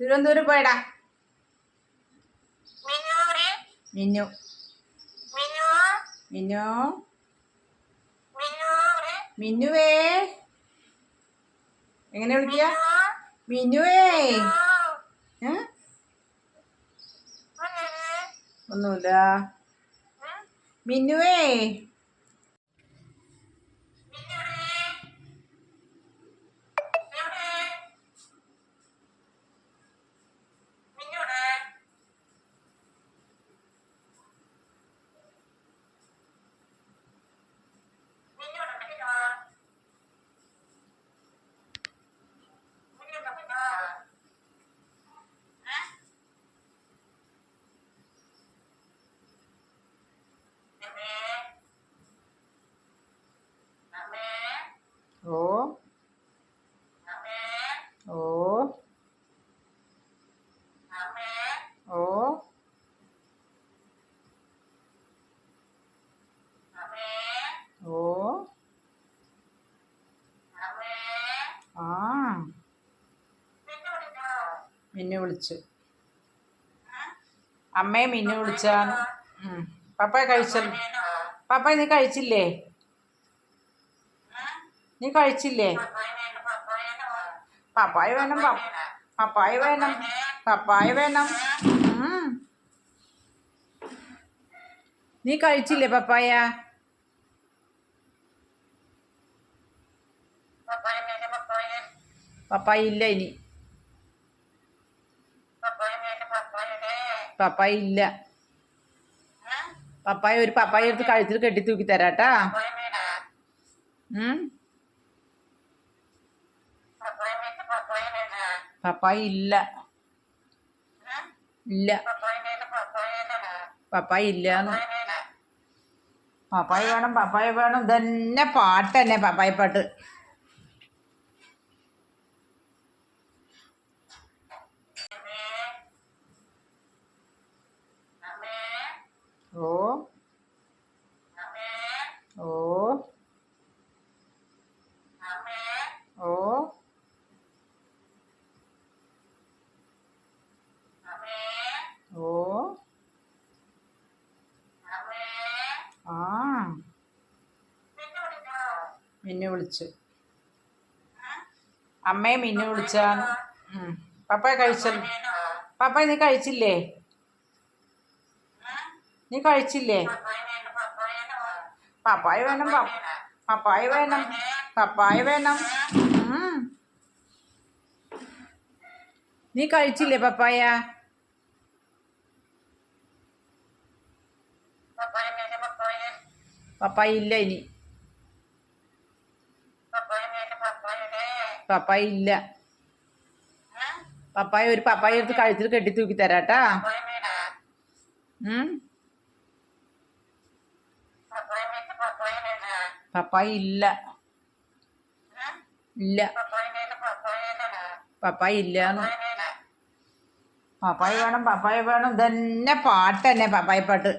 തിരുവനന്തപുരം പോയടാ. മിന്നു? മിന്നു. മിന്നുവേ. എങ്ങനെ വിളിക്കുക മിന്നുവേ? ഒന്നുമില്ല. മിന്നുവേ. മിന്നു വിളിച്ചു. അമ്മയെ മിന്നു വിളിച്ചാണ് പപ്പ കഴിച്ചല്ലോ. പപ്പായ നീ കഴിച്ചില്ലേ? നീ കഴിച്ചില്ലേ? പപ്പായ വേണം പപ്പായ വേണം. പപ്പായ. വേണം. നീ കഴിച്ചില്ലേ പപ്പായ. പപ്പായ ഇല്ല ഇനി. പപ്പായ ഇല്ല. പപ്പായ ഒരു പപ്പായ എടുത്ത് കഴുത്തിൽ കെട്ടി തൂക്കി തരാട്ടാ. പപ്പായ ഇല്ല. ഇല്ല. പപ്പായ ഇല്ല പപ്പായ വേണം പപ്പായ വേണം. ഇതന്നെ പാട്ട് തന്നെ പപ്പായ പാട്ട് മിന്നു വിളിച്ചു. അമ്മയെ മിന്നു വിളിച്ചാണ് പപ്പ പപ്പായ കഴിച്ചല്ലോ പപ്പായ നീ കഴിച്ചില്ലേ? നീ കഴിച്ചില്ലേ? പപ്പായ വേണം പപ്പായ വേണം. പപ്പായ വേണം. നീ കഴിച്ചില്ലേ പപ്പായ. പപ്പായ ഇല്ല ഇനി. പപ്പായ ഇല്ല. പപ്പായ ഒരു പപ്പായ എടുത്ത് കഴുത്തിൽ കെട്ടി തൂക്കി തരാട്ടാ. പപ്പായ ഇല്ല. ഇല്ല. പപ്പായ ഇല്ല പപ്പായ വേണം പപ്പായ വേണം. ഇതന്നെ പാട്ട് തന്നെ പപ്പായ പാട്ട്